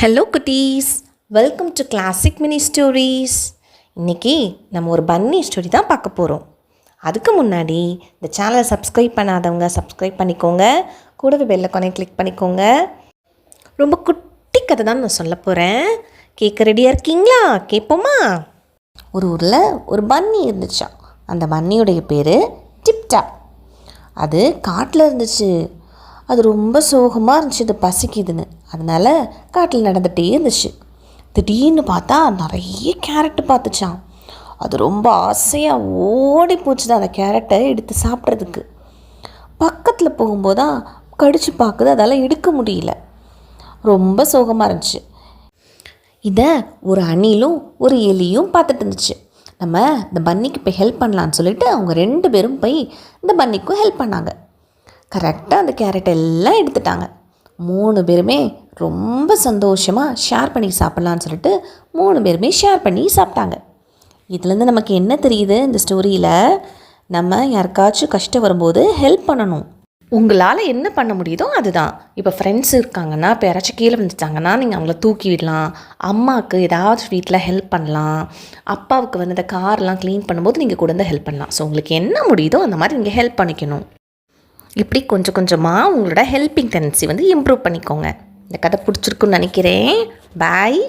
Hello குட்டீஸ். Welcome to classic mini stories இன்றைக்கி நம்ம ஒரு பன்னி ஸ்டோரி தான் பார்க்க போகிறோம் அதுக்கு முன்னாடி இந்த சேனலை சப்ஸ்கிரைப் பண்ணாதவங்க சப்ஸ்கிரைப் பண்ணிக்கோங்க. கூடவே பெல்ல கொனை கிளிக் பண்ணிக்கோங்க. ரொம்ப குட்டி கதை தான் நான் சொல்ல போகிறேன் கேட்க ரெடியாக இருக்கீங்களா? கேட்போமா? ஒரு ஊரில் ஒரு பன்னி இருந்துச்சான் அந்த பன்னியுடைய பேர் டிப்டா அது காட்டில் இருந்துச்சு. அது ரொம்ப சோகமாக இருந்துச்சு அது பசிக்குதுன்னு. அதனால காட்டில் நடந்துகிட்டே இருந்துச்சு. திடீர்னு பார்த்தா நிறைய கேரட்டு பார்த்துச்சான் அது ரொம்ப ஆசையாக ஓடி போச்சுதான் அந்த கேரட்டை எடுத்து சாப்பிட்றதுக்கு. பக்கத்தில் போகும்போது தான் கடிச்சு பார்க்குது அதால் எடுக்க முடியல. ரொம்ப சோகமாக இருந்துச்சு. இதை ஒரு அணிலும் ஒரு எலியும் பார்த்துட்டு இருந்துச்சு. நம்ம இந்த பன்னிக்கு போய் ஹெல்ப் பண்ணலான்னு சொல்லிட்டு அவங்க ரெண்டு பேரும் போய் இந்த பன்னிக்கும் ஹெல்ப் பண்ணாங்க. கரெக்டாக அந்த கேரட் எல்லாம் எடுத்துட்டாங்க. மூணு பேருமே ரொம்ப சந்தோஷமாக ஷேர் பண்ணி சாப்பிட்லான்னு சொல்லிட்டு மூணு பேருமே ஷேர் பண்ணி சாப்பிட்டாங்க. இதுலேருந்து நமக்கு என்ன தெரியுது? இந்த ஸ்டோரியில் நம்ம யாருக்காச்சும் கஷ்டம் வரும்போது ஹெல்ப் பண்ணணும். உங்களால் என்ன பண்ண முடியுதோ அதுதான். இப்போ ஃப்ரெண்ட்ஸ் இருக்காங்கன்னா இப்போ யாராச்சும் கீழே விழுந்துட்டாங்கன்னா நீங்கள் அவங்கள தூக்கி விடலாம். அம்மாவுக்கு ஏதாச்சும் வீட்டில் ஹெல்ப் பண்ணலாம். அப்பாவுக்கு வந்து இந்த கார்லாம் க்ளீன் பண்ணும்போது நீங்கள் கூட வந்து ஹெல்ப் பண்ணலாம். ஸோ உங்களுக்கு என்ன முடியுதோ அந்த மாதிரி நீங்கள் ஹெல்ப் பண்ணிக்கணும். இப்படி கொஞ்சம் கொஞ்சமாக உங்களோட ஹெல்பிங் டெண்டன்சி வந்து இம்ப்ரூவ் பண்ணிக்கோங்க. இந்த கதை பிடிச்சிருக்குன்னு நினைக்கிறேன். பாய்